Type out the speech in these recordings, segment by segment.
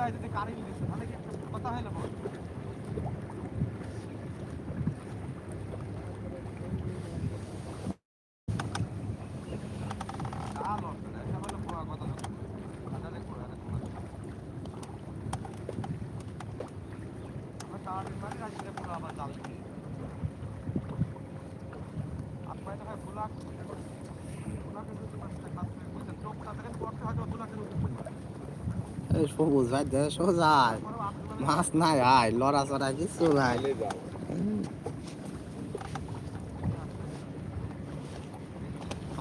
ভাব হতে পারে বোতায় যদি কারেন্ট দিচ্ছে তাহলে কি একটা কথা হয় না বল? তা লড়বে না, এটা বলে পোড়া কথা না। আদালে পোড়া, আদালে পোড়া। আমার তাড়াতাড়ি বাড়ি রাখলে পোড়া আবার জাল দিয়ে। হাত পায়ে তো হয় বুলাক, বুলাকের যদি পাঁচটা কাজ করে, বুঝছেন, চোখটা দেখেন, পড়তে হয়তো বুলাকের উপর পড়বে। এই সবুজ ভাই সোজাই মাছ নাই আয় লড়া চড়া কিছু নাই।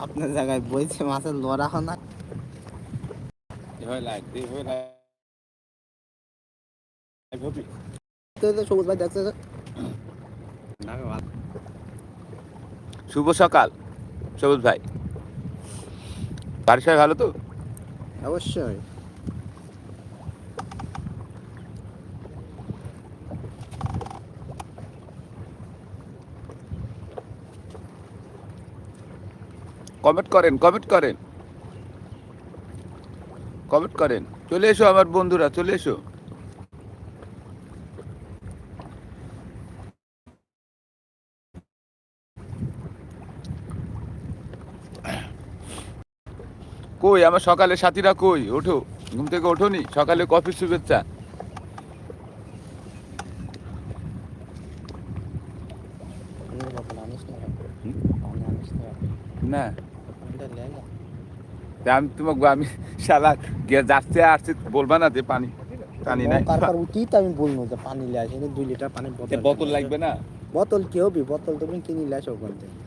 আপনার জায়গায় বইছে মাছের লড়া না হয় যে সবুজ ভাই দেখছে শুভ সকাল সবুজ ভাই। বাড়ির সবাই ভালো তো? অবশ্যই। কমেন্ট করেন কমেন্ট করেন। কমেন্ট করেন। চলে এসো আমার বন্ধুরা চলে এসো। কই আমার সকালে সাথীরা কই? ওঠো ঘুম থেকে ওঠোনি সকালে কফির শুভেচ্ছা। না। আমি তোমাকে আমি শালা গিয়ে যাচ্ছে আসছে বলবা না যে পানি পানি নাই। তারপর উঠি তো আমি বলব যে পানি লে আসে দুই লিটার পানির তে বোতল বোতল লাগবে না? বোতল কি হবি? বোতল তুমি কিনে লে আসো ওখান থেকে।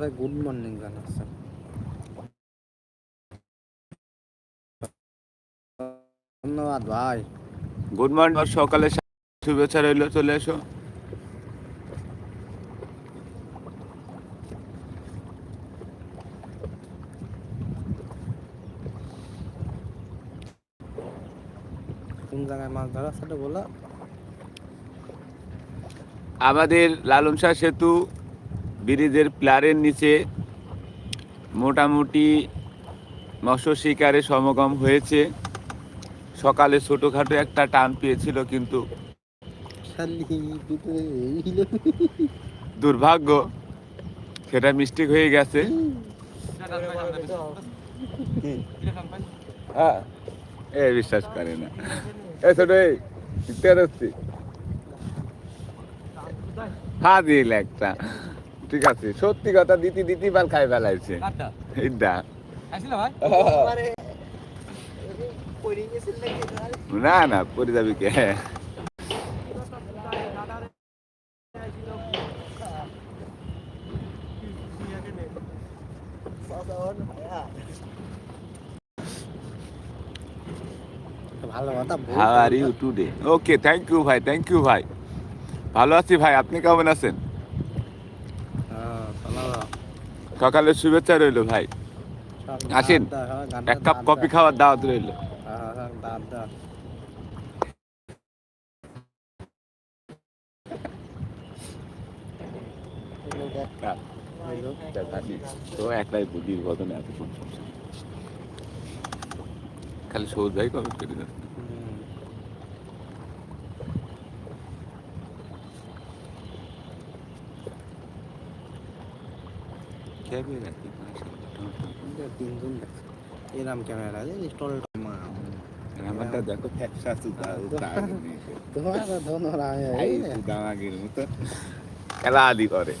ভাই গুড মর্নিং জানাচ্ছেন ভাই। গুড মর্নিং সকালে শুভেচ্ছা রইল চলে এসো। কোন জায়গায় মাছ ধরা সেটা বলো। আমাদের লালন শাহ সেতু ব্রিজের প্লারের নিচে মোটামুটি মৎস্য শিকারে সমাগম হয়েছে। সকালে ছোটখাটো একটা টান পেয়েছিল কিন্তু। দুর্ভাগ্য সেটা মিস্টেক হয়ে গেছে। হ্যাঁ এ বিশ্বাস করে না। এ ছোট এই তেরোচ্ছি দিল একটা। ঠিক আছে সত্যি কথা দিতি দিতি বাল খাই ফেলাইছে। কাটটা। না না পরে যাবি কে ওকে থ্যাংক ইউ ভাই থ্যাংক ইউ ভাই ভালো আছি ভাই, আপনি কেমন আছেন। সকালের শুভেচ্ছা রইল ভাই। সব আসেন। দাঁত দাও, হ্যাঁ, গানটা এক কাপ দাঁত কফি দাও। খাওয়ার দাওয়াত রইল হ্যাঁ, হ্যাঁ, দাঁত দাও। এই লোক এক- এই লোক তো একলাই বুদ্ধির বদনে এত কোন সমস্যা নেই। খালি সবুজ ভাই কমেন্ট করে দেন হুম, খেয়ে নাকি এটা তিনজন দেখছে। এরম ক্যামেরা যে স্টলটা মা আমারটা দেখো ফ্যাকসা সুদা তোমার ধনরা এই সুদামাগির মতো খেলা আদি করে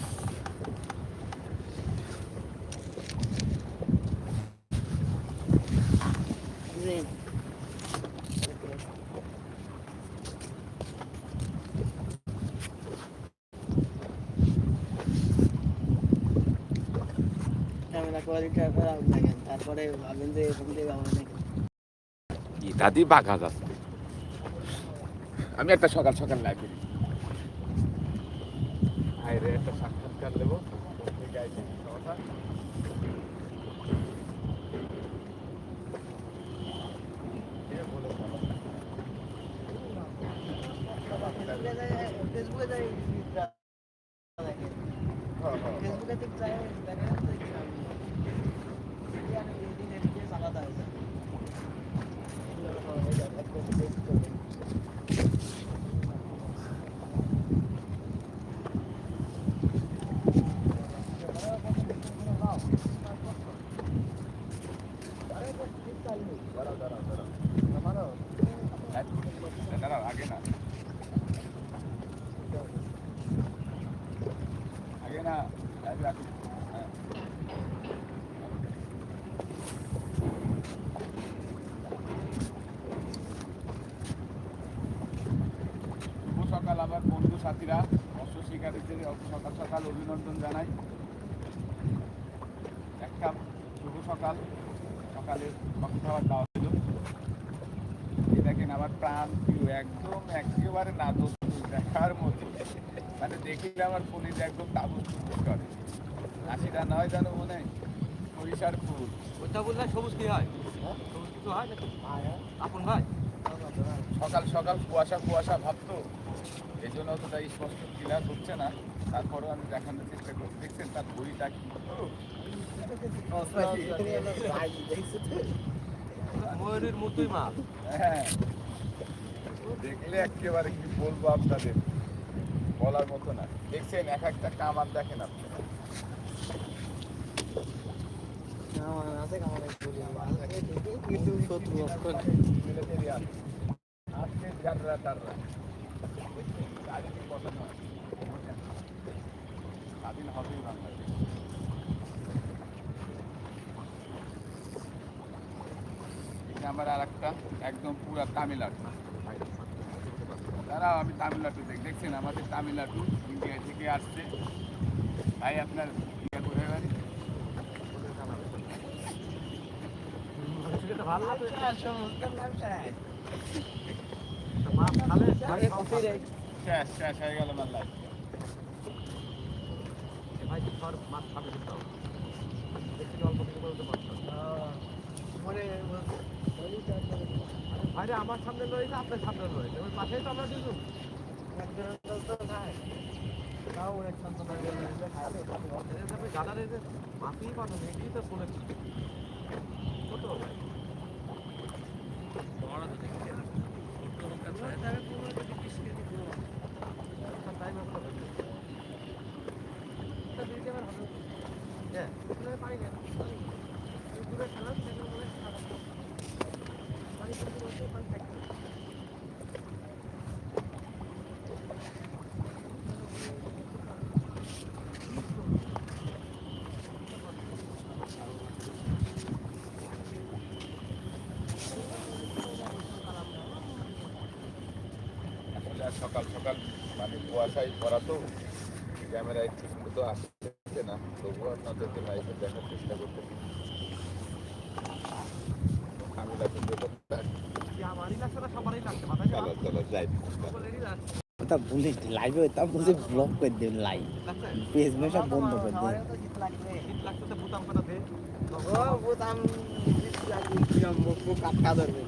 ক্যামেরা কোয়ালিটি খারাপ দেখেন তারপরে ভাবেন যে এরকম থেকে আমার নাকি ইত্যাদি বাঘা যাচ্ছে আমি একটা সকাল সকাল লাইভ আরে একটা সাক্ষাৎকার দেবো। ফেসবুকে যাই দেখে হ্যাঁ হ্যাঁ ফেসবুকে ঠিক যাই দেখে দেখি আমি এই আর এই দিন এদিকে আলাদা হয়েছে দাঁড়াও আগে না আগে না আগে রাখো। হ্যাঁ। শুভ সকাল আমার বন্ধু সাথীরা মৎস্য শিকারীদের সকাল সকাল অভিনন্দন জানাই। একটা শুভ সকাল। সকালে কফি খাবার দাওয়া ছিল এই দেখেন আমার প্রাণ প্রিয় একদম একেবারে না দেখার মতো। মানে দেখলে আমার ফোনে একদম তাবুক করে। হাসিটা নয় জানো মনে হয় সরিষার ফুল। ওইটা বললে সবুজ কি হয়? সবুজ কিছু হয় নাকি? আপন ভাই? সকাল সকাল কুয়াশা কুয়াশা ভাবতো এই জন্য অতটা স্পষ্ট ক্লিয়ার হচ্ছে না। তারপরেও আমি দেখানোর চেষ্টা করছি। দেখছেন তার বইটা কি? ময়ূরের মতোই মাছ হ্যাঁ। দেখলে একেবারে কি বলব আপনাদের? বলার মতো না। দেখছেন এক একটা কামার দেখেন আপনি। কিন্তু শত্রু আজকে চাররা চাররা স্বাধীন হবেই বাংলাদেশ আমার আর একটা একদম পুরা তামিলনাড়ু। দাঁড়াও আমি তামিলনাড়ু দেখ। দেখছেন আমাদের তামিলনাড়ু ইন্ডিয়া থেকে আসছে। ভাই আপনার ইন্ডিয়া কোথায় বাড়ি? ভালো খালে শেষ ভাই সর মাছ খাবে দেখছি অল্প কিছু বলতে পারতাম ভাইরে আমার সামনে রয়েছে আপনার সামনে রয়েছে পাশেই তো আমরা দুজন গাদা রয়েছে মাছই পাবো দেখি তো ফোনে কত ভাই টাইম এখন হ্যাঁ পানি নেই আসলে আর সকাল সকাল মানে কুয়াশায় ভরা তো ক্যামেরায় ঠিক মতো আসছে না তবুও আপনাদেরকে লাইভে দেখার চেষ্টা করতে আমি লাইভে তা বলছে ব্লক করে দেন লাইভ পেজ বন্ধ করে বুতাম কটা দে বোতাম ধরবে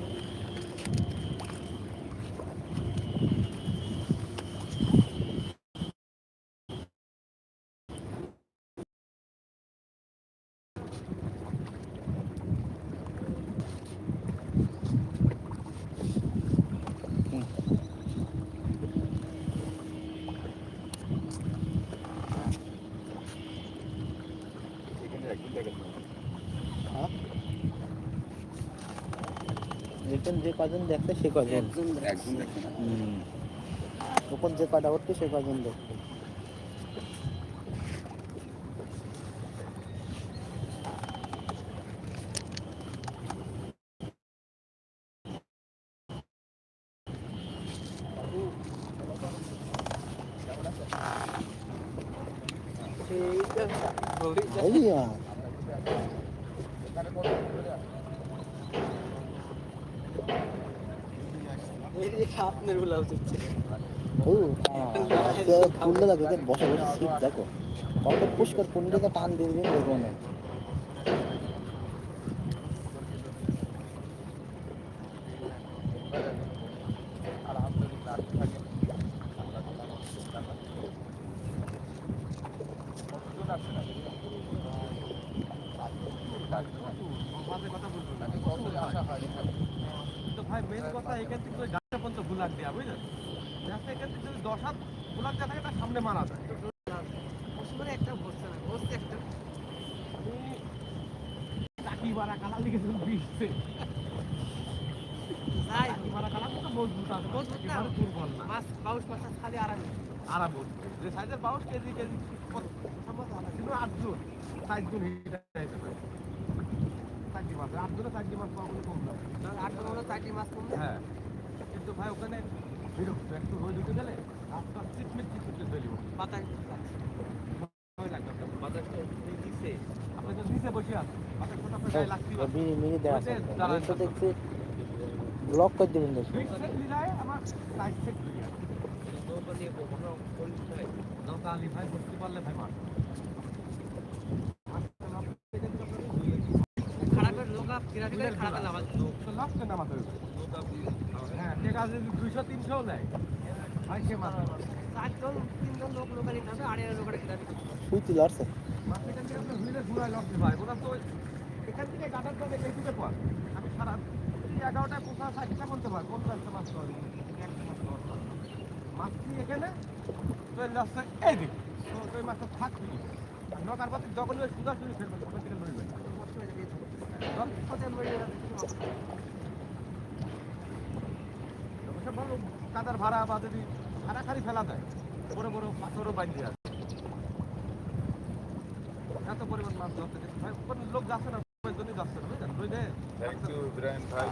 এখানে একদিন দেখেন রিটার্ন যে কজন দেখছে সে কজন। একজন ওপর যে কটা উঠছে সে কজন দেখছে ওই আ, এখানে কত করে যায়? খুললে দেখো। কত পুষ্কর কোন টান দিয়ে দিবেন দেখো না আলহামদুলিল্লাহ আপনি থাকেন। আল্লাহ তাআলা তো ভাই মেন কথা এখান থেকে ওই গাছটা পর্যন্ত বুলাক দেওয়া বুঝলেন গাছটা এখান থেকে যদি দশ হাত বুলাক দেওয়া থাকে তার সামনে মারা যায় একটা বসছে না বসছে একটা আমি চাকি মারা কালা লিখে বিষছে যাই চাকি মারা কালা তো মজবুত আছে মজবুত না। একেবারে দুর্বল না মাছ বাউশ মাছ খালি আরামে আরাম যে সাইজের বাউশ কেজি কেজি কত- সম্ভবত আধা কিলো আটজন চারজন হিটা যাইতে পারে চারটি মাছ আটজনে চারটি মাছ পাওয়া কোনো কম না মাছ হ্যাঁ। কিন্তু ভাই ওখানে বিরক্ত একটু রোদ উঠে গেলে আপনি তো নিচে বসে আছেন। আপনার গায়ে পারে। মিনি মিনি দেখছি ব্লক করে দিবেন আমার সাইড ভাই করতে পারলে ভাই মার। খারাপের লোক ফেরা ফেরা খারাপ লাস্টে নামাতে হবে হ্যাঁ ঠিক আছে দুইশো তিনশো নেয়। পর আমি সারা এগারোটায় পোষা ষাটটা বলতে পারি কোন একটা মাছ পাওয়া একটা মাছ পাওয়া যায়। মাছ কি এখানে? চলে আসছে এই দিক মাছটা থাকবে নৌকার পাতি যখন সুদা শুরু ফেলবে ওখান থেকে লড়বে। ভালো কাদার ভাড়া বা যদি খাড়াখাড়ি ফেলা দেয় বড় বড় পাথরও বাঁধিয়ে আছে এত পরিমাণ মাছ ধরতে ভাই লোক যাচ্ছে না থ্যাংক ইউ ইব্রাহিম ভাই।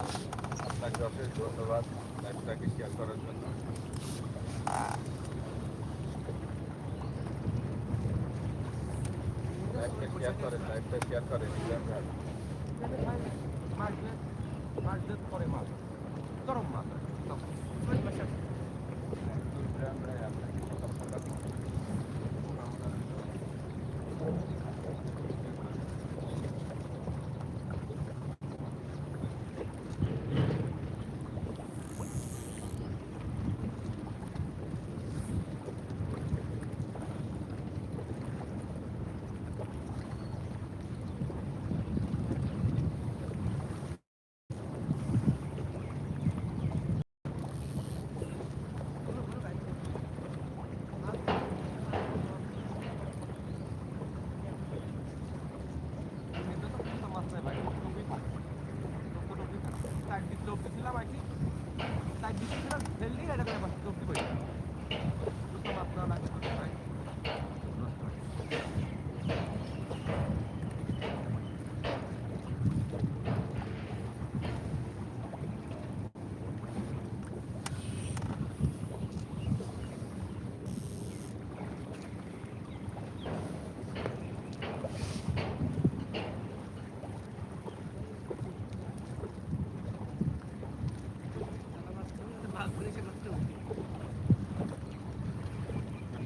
আপনাকে অশেষ ধন্যবাদ লাইভটাকে শেয়ার করার জন্য। লাইভটা শেয়ার করেন লাইভটা শেয়ার করেন ইব্রাহিম ভাই। মাছ ধরে মাছ চরম মাছ তখন। থ্যাংক ইউ ইব্রাহিম ভাই আপনাকে ধন্যবাদ এমনিতে তো কোনো মাছ নাই ভাই টুপি থাকে টুপি টুপি থাকে চার দিক টুপি ছিলাম আর কি চার দিক ছিলাম ফেললি এটা করে মাছ টুপি পড়ে গেল দুটো মাছ না লাগে ভাই নষ্ট হয়ে গেছে।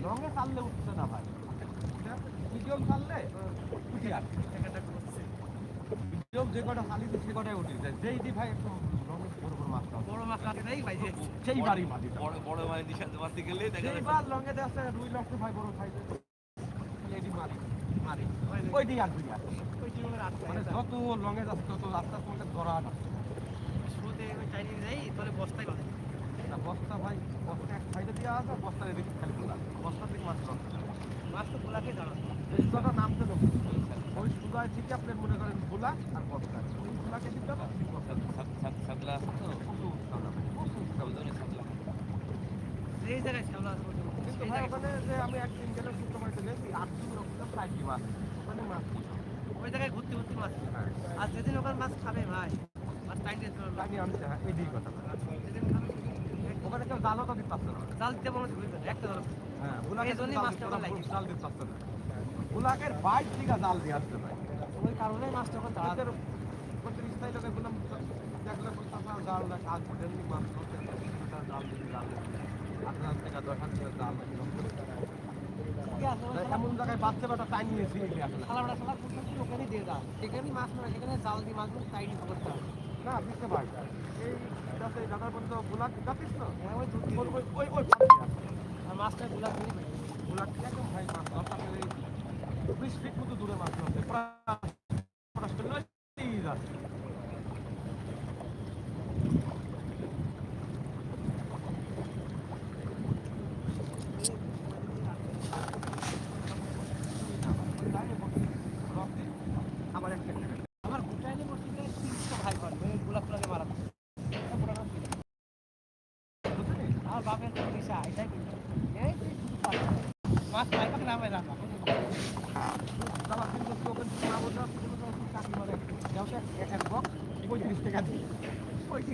লঙে চাললে উঠছে না ভাই মিডিয়াম চাললে উঠি আর মিডিয়াম যে কটা চালিতে উঠি যেই দি ভাই একটু বড় বড় মাছ বড় মাছ লাগে নাই ভাই সেই বাড়ি মাটি বড় বড় মানে দিশা মারতে গেলে দেখা যাচ্ছে সেইবার লঙে দেখছে রুই লক্ষ্য ভাই বড় লেডি মারি মারি ওই দিই আর দুই আর ওই মানে যত লঙে যাচ্ছে তত আস্তে আমাকে ধরা না ওই চাইনিজ যাই তোরে বস্তায় বাঁধে। তা বস্তা ভাই বস্তা এক সাইডে দিয়ে আসে বস্তার এদিকে খালি খোলা বস্তা থেকে মাছ ধরা। মাছ তো খোলাকে সুদাটা নামতে লোক ওই আপনি মনে করেন আর বস্তা ওই দিতে হবে আছে তো? এই জায়গায় শ্যাওলা আছে কিন্তু ভাই ওখানে যে আমি একদিন গেলে শুক্রবারে গেছি আট দিন রকম চারটি মাছ? ওখানে মাছ ওই জায়গায় ঘুরতে ঘুরতে মাছ হ্যাঁ। আর যেদিন ওখানে মাছ খাবে ভাই মাছ টাইটে তাকে আমি হ্যাঁ, এদিকে কথা যেদিন খাবে ওখানে কেউ জালও তো দিতে না। জাল দিতে মনে হচ্ছে একটা জাল হ্যাঁ এই জাল মাছটা দিতে- ওখানে লাগে। জাল দিতে পারছে না। বুলাকের বাইর থেকে জাল দিয়ে আসতে ভাই ওই কারণেই মাছটা ওখানে দাঁড়াবে তাদের প্রত্যেক স্থায়ী লোকে বললাম দেখলে না, জাল দেখ আজ মাছ ধরতে জাল দিতে জাল দিতে আট হাজার টাকা দশ হাজার টাকা জাল এমন জায়গায় বাচ্চা বাচ্চা টাইম নিয়েছি আসলে খালা করতে ওখানেই দিয়ে দাও সেখানেই মাছ মারা সেখানে জাল দিয়ে মাছগুলো টাইটই করতে হবে না বুঝতে পারি এই যাতে দাদার পর্যন্ত যাতিস হ্যাঁ ওই ওই ওই মাছটা গুলা ধরি ভাই বুলাক থেকে একদম ভাই মাছ বিশ ফিট মতো দূরে মারতে হবে আমার ভুটাইনে মসজিদে তিনশো ভাই করবে গোলাপ ফুলাকে মারা আমার বাপের পেশা এটাই কিন্তু। মাছ খাই না রান্না।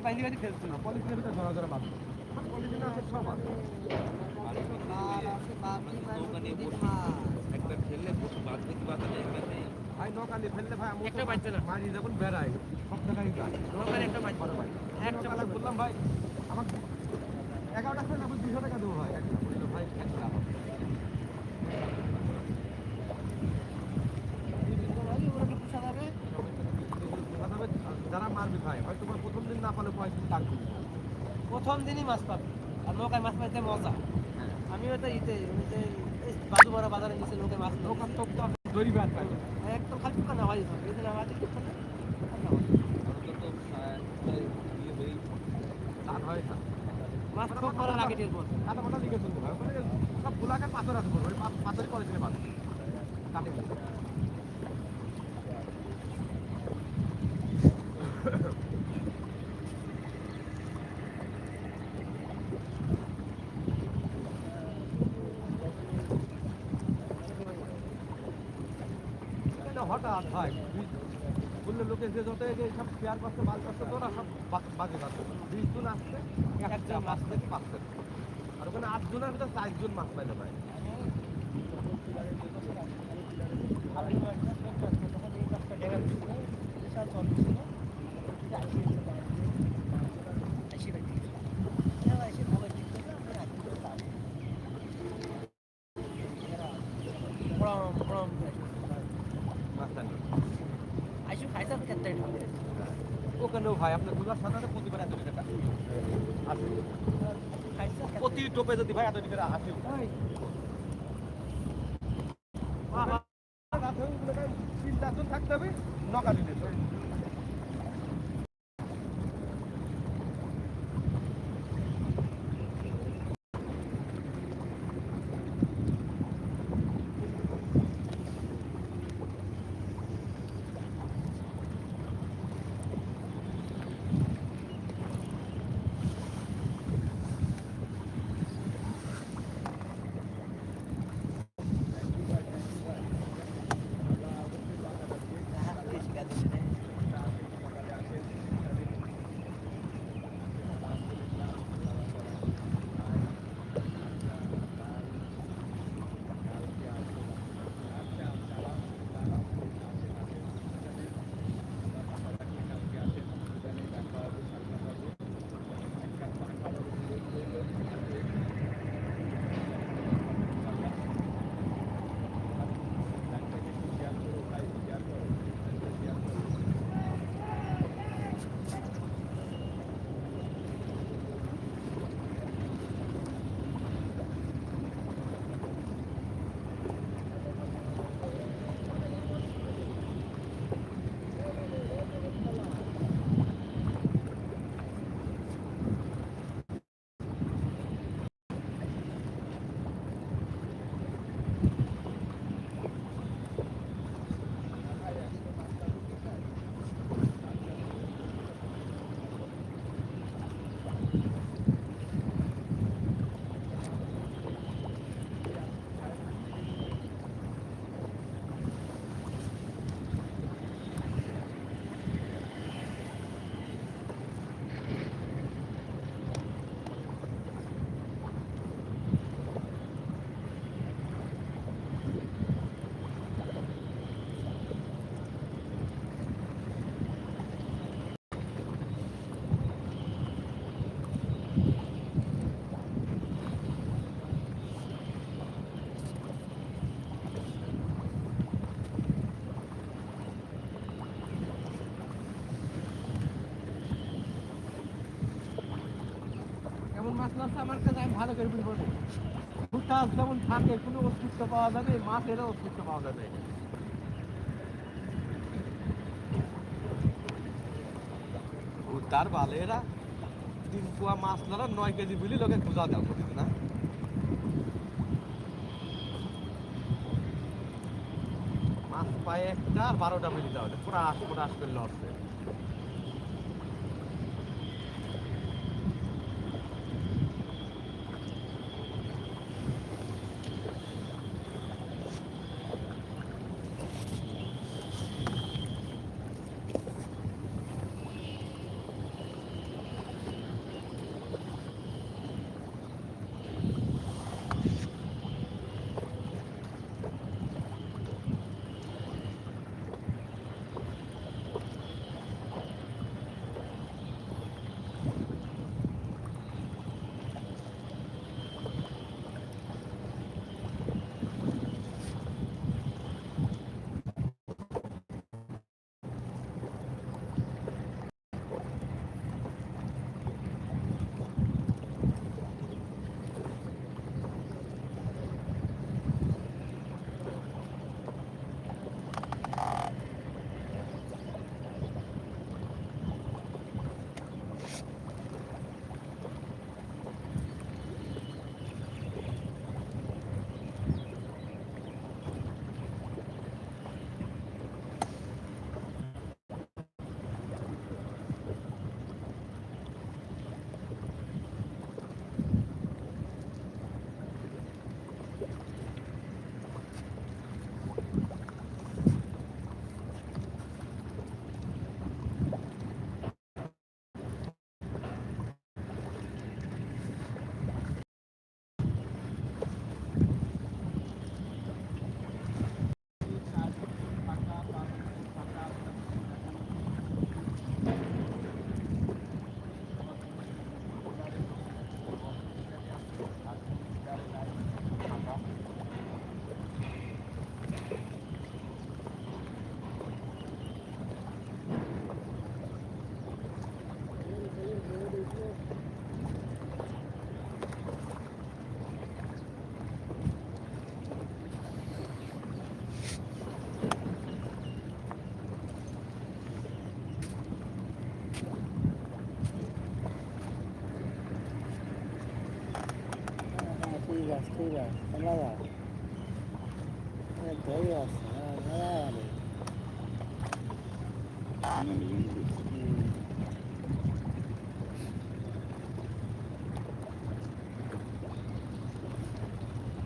সিক বাইরে বাইরে ফেলতো না পলিথিনের ভিতরে ধরা ধরা মাছ পলিথিন আছে সব আছে। একবার ফেললে বাদ দেখি বাদ নেই একবার নেই। ভাই নৌকা ফেললে ভাই আমি একটা বাজছে না। মাঝি যখন বেড়াই সব জায়গায় যায়। নৌকার একটা বড়। ভাই একটা বললাম ভাই আমাকে এগারোটা করে আমি দুশো টাকা দেবো ভাই একটা যারা মারবি ভাই হয়তো তোমার প্রথম দিন না পালে পয়সা টাকা দিবি প্রথম দিনই মাছ পাবে আর নৌকায় মজা। আমি ওটা ইতে যে এই বাজারে নিচে লোকে মাছ নৌকার তো দড়ি ব্যাট পাই একদম খালি না হয় এই আমাদের কি করে হয় মাছ খুব করার আগে টের পর কাটা মাটা লিখে চলতে ওখানে সব গোলাকার পাথর আছে পাথরই করেছিল মাছ। কাটে এটা হঠাৎ হয় বললে লোকে যে যত এই যে সব পেয়ার পাচ্ছে মাল পাচ্ছে তো সব বাজে পাচ্ছে বিশ জন আসছে একটা মাছ থেকে পাচ্ছে আর ওখানে আট জনের ভিতরে চারজন মাছ পাইলে ভাই মাছ টানি। ওখানেও ভাই আপনার দুলার সাথে প্রতিবার এত টাকা? আসে প্রতি টোপে যদি ভাই এত টাকা আসে বলব ভুট্টা যেমন থাকে, কোনো অস্তিত্ব পাওয়া যাবে, মাছেরও অস্তিত্ব পাওয়া যাবে। বালেরা তিন পোয়া মাছ ধরা নয় কেজি বুঝলি লোকে খুঁজা দেওয়া করিস না? মাছ পায়ে একটা বারোটা মিলি তাহলে পুরো আশ পুরো আশ করে লড়ছে। ঠিক আছে ঠিক আছে তোমরা যাও ধরে আছে হ্যাঁ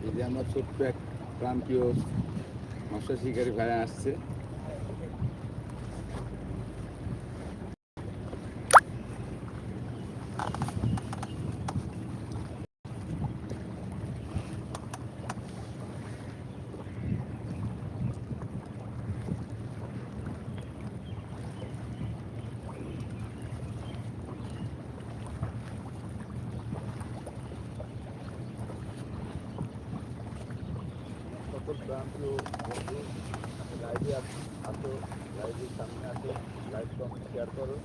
এই যে আমার ছোট্ট এক প্রান্তীয় মৎস্য শিকারী ভাইয়া আসছে সকল প্রান্তীয় বন্ধু লাইভে আসো লাইভের সামনে আসো লাইভ কমেন্ট শেয়ার করো।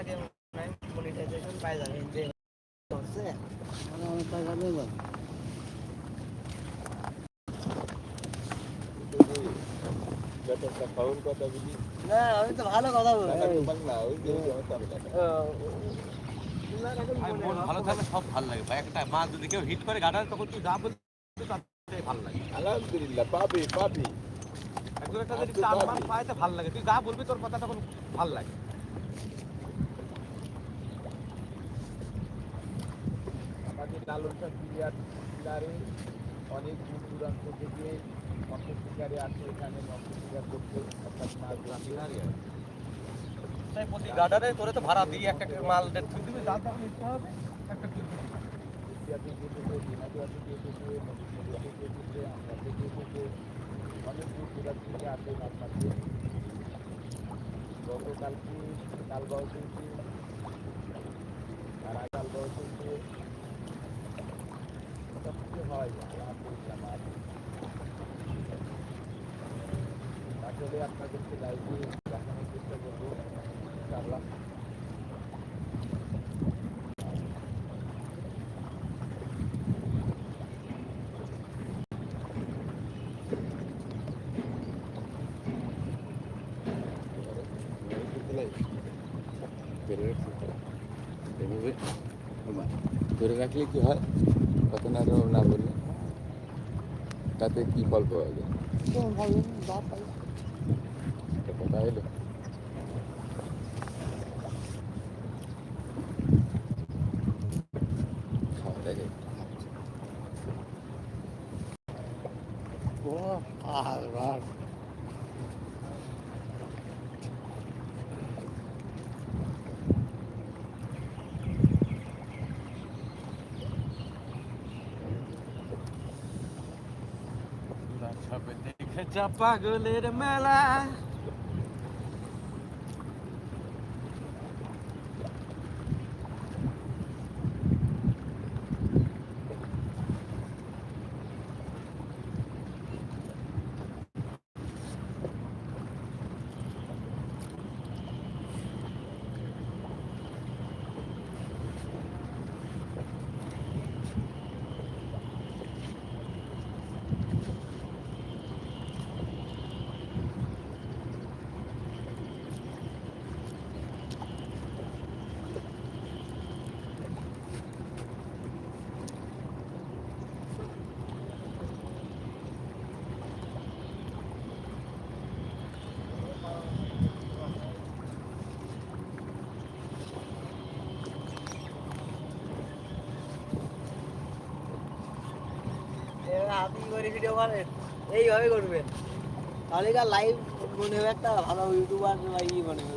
আগে মনিটাইজেশন পাই যাবে যে হচ্ছে মানে অনেক টাকা না আমি তো ভালো কথা বাংলা ওই যে আমার কথা ভাই, মন ভালো থাকলে সব ভালো লাগে একটা মাছ যদি কেউ হিট করে গাডার তখন তুই যা বলছিস তাতে ভালো লাগে আলহামদুলিল্লাহ, পাবি পাবি। অনেক দূর দূরান্ত থেকে মৎস্য শিকারে আসে এখানে মৎস্য শিকার করতে অর্থাৎ মাছ ধরতে প্রতি গাডারে তোরে তো ভাড়া দিই একটা একটা মাল দেড় তুই দিবি যা তখন ইচ্ছা হবে একটা গতকালকে কাল বয়সে আর কাল বয়সে সব কিছু হয় আসলে আপনাদেরকে লাইভে দেখানোর চেষ্টা করব। এভাবে ধরে রাখলে কি হয় কত না আরও না বললে তাতে কি ফল পাওয়া যায় একটা কথা এলো খাওয়া দাওয়া সবে দেখে যা পাগলের মেলা আপনি করে ভিডিও করেন এইভাবে করবেন। তাহলে লাইভ মনে হবে একটা ভালো ইউটিউবার বা ই মনে হবে।